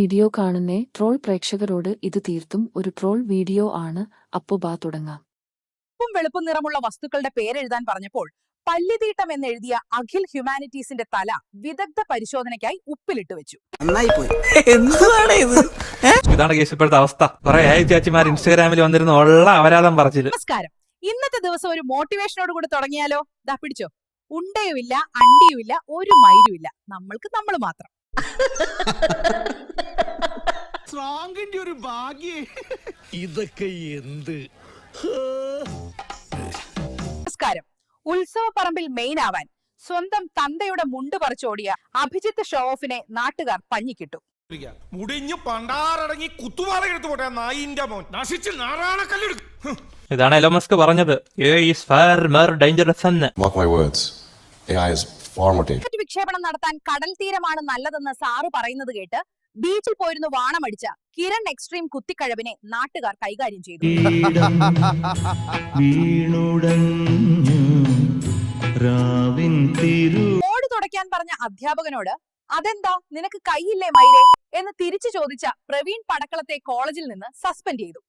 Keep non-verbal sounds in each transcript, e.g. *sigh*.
Video കാണുന്നേ troll പ്രേക്ഷകരോട് ഇത് തീർത്തും ഒരു ട്രോൾ വീഡിയോ ആണ്. അപ്പുബാ തുടങ്ങാം. ഉപ്പും വെളുപ്പും നിറമുള്ള വസ്തുക്കളുടെ പേരെഴുതാൻ പറഞ്ഞപ്പോൾ പല്ലിതീട്ടം എന്നെഴുതിയ അഖിൽ ഹ്യൂമാനിറ്റീസിന്റെ തല വിദഗ്ധ പരിശോധനയ്ക്കായി ഉപ്പിലിട്ട് വെച്ചു. നന്നായി പോയി എന്തുവാണ് ഇത്? ഇതാണ് കേസ് ഇപ്പോഴത്തെ അവസ്ഥ. കുറെ ചേച്ചിമാർ ഇൻസ്റ്റാഗ്രാമിൽ വന്നിരുന്ന ഉള്ള അപരാധം നമസ്കാരം. ഇന്നത്തെ ദിവസം ഒരു മോട്ടിവേഷനോട് കൂടി തുടങ്ങിയാലോ? ദാ പിടിച്ചോ. ഉണ്ടയുമില്ല അണ്ടിയുമില്ല ഒരു മൈരുമില്ല നമ്മൾക്ക് നമ്മൾ മാത്രം. ഒരു ഭാഗ്യേ. ഇതൊക്കെ എന്ത്? നമസ്കാരം. ഉത്സവ പറമ്പിൽ മെയിൻ ആവാൻ സ്വന്തം തന്തയുടെ മുണ്ട് പറിച്ചോടിയ അഭിജിത്ത് ഷോ ഓഫിനെ നാട്ടുകാർ പഞ്ഞിക്കിട്ടു. മുടിഞ്ഞു പണ്ടാറടങ്ങി കുത്തുപാറ എടുത്തു പോട്ടെ നായിന്റെ മോൻ. നശിച്ച് നാറാണക്കല്ലെടുക്കും ഇതാണ് എലോമസ്ക് പറഞ്ഞത്. വിക്ഷേപണം നടത്താൻ കടൽ തീരമാണ് നല്ലതെന്ന് സാറ് പറയുന്നത് കേട്ട് ബീച്ചിൽ പോയിരുന്നു വാണമടിച്ച കിരൺ എക്സ്ട്രീം കുത്തിക്കഴവിനെ നാട്ടുകാർ കൈകാര്യം ചെയ്തു. *laughs* ഓട് തുടയ്ക്കാൻ പറഞ്ഞ അധ്യാപകനോട് അതെന്താ? നിനക്ക് കൈയില്ലേ മൈരേ എന്ന് തിരിച്ചു ചോദിച്ച പ്രവീൺ പടക്കളത്തെ കോളേജിൽ നിന്ന് സസ്പെൻഡ് ചെയ്തു.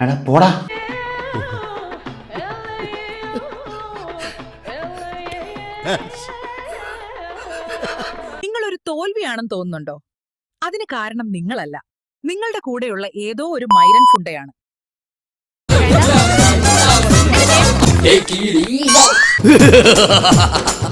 എടാ പോടാ. നിങ്ങൾ ഒരു തോൽവിയാണെന്ന് തോന്നുന്നുണ്ടോ? അതിന് കാരണം നിങ്ങളല്ല. നിങ്ങളുടെ കൂടെയുള്ള ഏതോ ഒരു മൈരൻ ഫുണ്ടയാണ്. *laughs* *laughs*